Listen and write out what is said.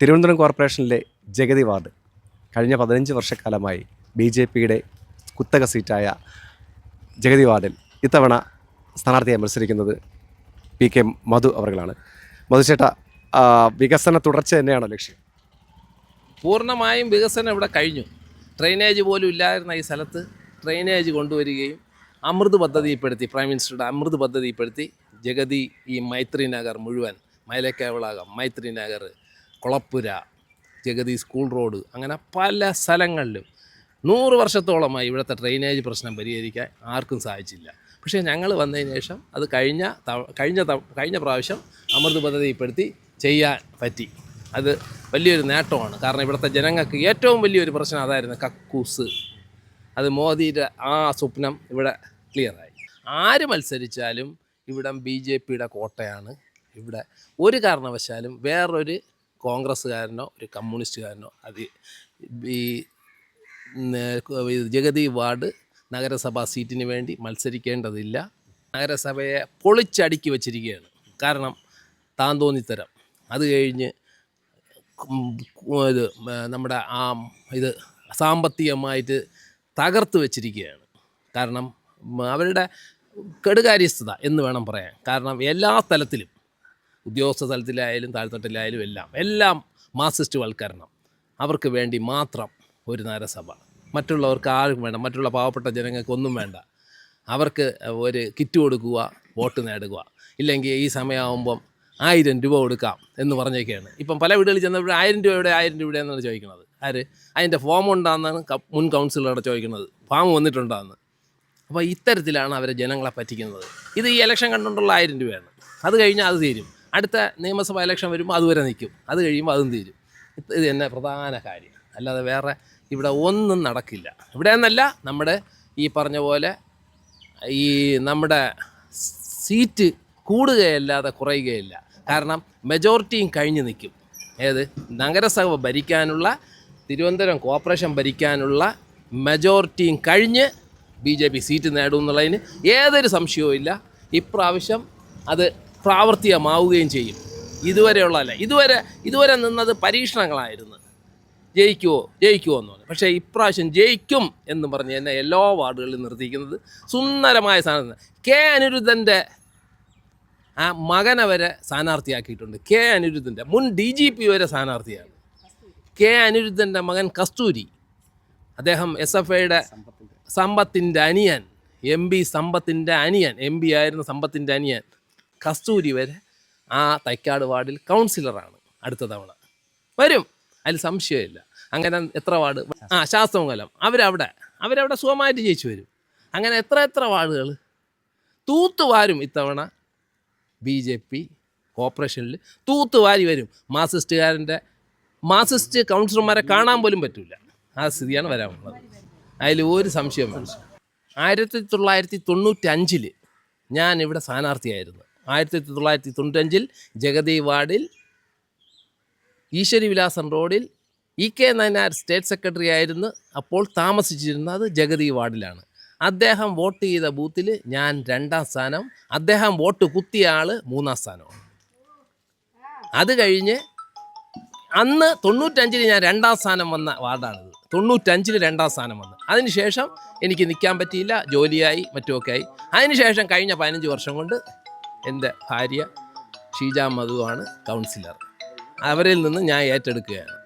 തിരുവനന്തപുരം കോർപ്പറേഷനിലെ ജഗതി വാർഡ് കഴിഞ്ഞ പതിനഞ്ച് വർഷക്കാലമായി ബി ജെ പിയുടെ കുത്തക സീറ്റായ ജഗതി വാർഡിൽ ഇത്തവണ സ്ഥാനാർത്ഥിയായി മത്സരിക്കുന്നത് പി കെ മധു അവർകളാണ് മധുചേട്ട വികസന തുടർച്ച തന്നെയാണോ ലക്ഷ്യം? പൂർണമായും വികസനം ഇവിടെ കഴിഞ്ഞു. ഡ്രെയിനേജ് പോലും ഇല്ലായിരുന്ന ഈ സ്ഥലത്ത് ഡ്രെയിനേജ് കൊണ്ടുവരികയും അമൃത് പദ്ധതിപ്പെടുത്തി പ്രൈം മിനിസ്റ്ററുടെ അമൃത് പദ്ധതിപ്പെടുത്തി ജഗതി ഈ മൈത്രി നഗർ മുഴുവൻ മൈലക്കാവിളാകം മൈത്രി നഗർ കുളപ്പുര ജഗതി സ്കൂൾ റോഡ് അങ്ങനെ പല സ്ഥലങ്ങളിലും നൂറ് വർഷത്തോളമായി ഇവിടുത്തെ ഡ്രെയിനേജ് പ്രശ്നം പരിഹരിക്കാൻ ആർക്കും സാധിച്ചില്ല. പക്ഷേ ഞങ്ങൾ വന്നതിന് ശേഷം അത് കഴിഞ്ഞ കഴിഞ്ഞ കഴിഞ്ഞ പ്രാവശ്യം അമൃത് പദ്ധതിപ്പെടുത്തി ചെയ്യാൻ പറ്റി. അത് വലിയൊരു നേട്ടമാണ്. കാരണം ഇവിടുത്തെ ജനങ്ങൾക്ക് ഏറ്റവും വലിയൊരു പ്രശ്നം അതായിരുന്നു കക്കൂസ്. അത് മോദിയുടെ ആ സ്വപ്നം ഇവിടെ ക്ലിയറായി ആര് മത്സരിച്ചാലും ഇവിടെ ബി ജെ പിയുടെ കോട്ടയാണ്. ഇവിടെ ഒരു കാരണവശാലും വേറൊരു കോൺഗ്രസ്സുകാരനോ ഒരു കമ്മ്യൂണിസ്റ്റുകാരനോ അത് ഈ ജഗതി വാർഡ് നഗരസഭാ സീറ്റിന് വേണ്ടി മത്സരിക്കേണ്ടതില്ല. നഗരസഭയെ പൊളിച്ചടുക്കി വച്ചിരിക്കുകയാണ്. കാരണം താൻ തോന്നിത്തരം അത് കഴിഞ്ഞ് ഇത് നമ്മുടെ ആ ഇത് സാമ്പത്തികമായിട്ട് തകർത്ത് വെച്ചിരിക്കുകയാണ്. കാരണം അവരുടെ കെടുകാര്യസ്ഥത എന്ന് വേണം പറയാൻ. കാരണം എല്ലാ തലത്തിലും ഉദ്യോഗസ്ഥ തലത്തിലായാലും താഴ്ത്തട്ടിലായാലും എല്ലാം എല്ലാം മാർസിസ്റ്റ് വൽക്കരണം. അവർക്ക് വേണ്ടി മാത്രം ഒരു നഗരസഭ മറ്റുള്ളവർക്ക് ആർക്കും വേണ്ട മറ്റുള്ള പാവപ്പെട്ട ജനങ്ങൾക്ക് ഒന്നും വേണ്ട. അവർക്ക് ഒരു കിറ്റ് കൊടുക്കുക വോട്ട് നേടുക. ഇല്ലെങ്കിൽ ഈ സമയമാകുമ്പം ആയിരം രൂപ കൊടുക്കാം എന്ന് പറഞ്ഞേക്കാണ് ഇപ്പം പല വീടുകളിൽ ചെന്നപ്പോൾ ആയിരം രൂപയുടെ ആയിരം രൂപയുടെ എന്നാണ് ചോദിക്കുന്നത്. ആര്? അതിന്റെ ഫോം ഉണ്ടാകുന്നതാണ് മുൻ കൗൺസിലറുടെ ചോദിക്കുന്നത്. ഫാം വന്നിട്ടുണ്ടാകുന്നത് അപ്പോൾ ഇത്തരത്തിലാണ് അവരെ ജനങ്ങളെ പറ്റിക്കുന്നത്. ഇത് ഈ ഇലക്ഷൻ കണ്ടുകൊണ്ടുള്ള ആയിരം രൂപയാണ്. അത് കഴിഞ്ഞാൽ അത് തീരും. അടുത്ത നിയമസഭാ ഇലക്ഷൻ വരുമ്പോൾ അതുവരെ നിൽക്കും അത് കഴിയുമ്പോൾ അതും തീരും. ഇത് തന്നെ പ്രധാന കാര്യം. അല്ലാതെ വേറെ ഇവിടെ ഒന്നും നടക്കില്ല. ഇവിടെ എന്നല്ല നമ്മുടെ ഈ പറഞ്ഞ പോലെ ഈ നമ്മുടെ സീറ്റ് കൂടുകയല്ലാതെ കുറയുകയില്ല. കാരണം മെജോറിറ്റിയും കഴിഞ്ഞ് നിൽക്കും ഏത്? നഗരസഭ ഭരിക്കാനുള്ള തിരുവനന്തപുരം കോർപ്പറേഷൻ ഭരിക്കാനുള്ള മെജോറിറ്റിയും കഴിഞ്ഞ് ബി ജെ പി സീറ്റ് നേടും എന്നുള്ളതിന് ഏതൊരു സംശയവും ഇല്ല. ഇപ്രാവശ്യം അത് പ്രാവർത്തികമാവുകയും ചെയ്യും. ഇതുവരെയുള്ളതല്ല ഇതുവരെ ഇതുവരെ നിന്നത് പരീക്ഷണങ്ങളായിരുന്നു. ജയിക്കുമോ ജയിക്കുമോ എന്ന് പറഞ്ഞു. പക്ഷേ ഇപ്രാവശ്യം ജയിക്കും എന്ന് പറഞ്ഞ് എന്നെ എല്ലാ വാർഡുകളിലും നിർത്തിയിരിക്കുന്നത് സുന്ദരമായ സ്ഥാനം കെ അനിരുദ്ധന്റെ ആ മകനെ വരെ സ്ഥാനാർത്ഥിയാക്കിയിട്ടുണ്ട്. കെ അനിരുദ്ധന്റെ മുൻ ഡി ജി പി വരെ സ്ഥാനാർത്ഥിയാണ്. കെ അനിരുദ്ധന്റെ മകൻ കസ്തൂരി. അദ്ദേഹം എസ് എഫ് ഐയുടെ സമ്പത്തിന്റെ അനിയൻ എം ബി സമ്പത്തിന്റെ അനിയൻ എം ബി ആയിരുന്ന സമ്പത്തിന്റെ അനിയൻ കസ്തൂരി വരെ ആ തൈക്കാട് വാർഡിൽ കൗൺസിലറാണ് അടുത്ത തവണ. വരും അതിൽ സംശയമില്ല. അങ്ങനെ എത്ര വാർഡ് ആ ശാസ്ത്രമംഗലം. അവരവിടെ അവരവിടെ സുഖമായിട്ട് ജയിച്ചു വരും. അങ്ങനെ എത്ര എത്ര വാർഡുകൾ തൂത്തുവാരും ഇത്തവണ ബി ജെ പി കോർപ്പറേഷനിൽ തൂത്തുവാരി വരും. മാർസിസ്റ്റുകാരന്റെ മാർസിസ്റ്റ് കൗൺസിലർമാരെ കാണാൻ പോലും പറ്റില്ല ആ സ്ഥിതിയാണ് വരാനുള്ളത്. അതിൽ ഒരു സംശയം വേണം ആയിരത്തി തൊള്ളായിരത്തി തൊണ്ണൂറ്റി അഞ്ചിൽ ഞാൻ ഇവിടെ സ്ഥാനാർത്ഥിയായിരുന്നു. ആയിരത്തി തൊള്ളായിരത്തി തൊണ്ണൂറ്റഞ്ചിൽ ജഗതി വാർഡിൽ ഈശ്വരി വിലാസൻ റോഡിൽ E K Nayanar state secretary ആയിരുന്നു. അപ്പോൾ താമസിച്ചിരുന്നത് ജഗതി വാർഡിലാണ് അദ്ദേഹം വോട്ട് ചെയ്ത ബൂത്തിൽ ഞാൻ രണ്ടാം സ്ഥാനം. അദ്ദേഹം വോട്ട് കുത്തിയ ആൾ മൂന്നാം സ്ഥാനമാണ്. അത് കഴിഞ്ഞ് അന്ന് തൊണ്ണൂറ്റഞ്ചിൽ ഞാൻ രണ്ടാം സ്ഥാനം വന്ന വാർഡാണിത്. തൊണ്ണൂറ്റഞ്ചിൽ രണ്ടാം സ്ഥാനം വന്ന്. അതിനുശേഷം എനിക്ക് നിൽക്കാൻ പറ്റിയില്ല ജോലിയായി മറ്റുമൊക്കെ ആയി. അതിനുശേഷം കഴിഞ്ഞ പതിനഞ്ച് വർഷം കൊണ്ട് എന്റെ ഭാര്യ ഷീജ മധുവാണ് കൗൺസിലർ. അവരിൽ നിന്ന് ഞാൻ ഏറ്റെടുക്കുകയാണ്.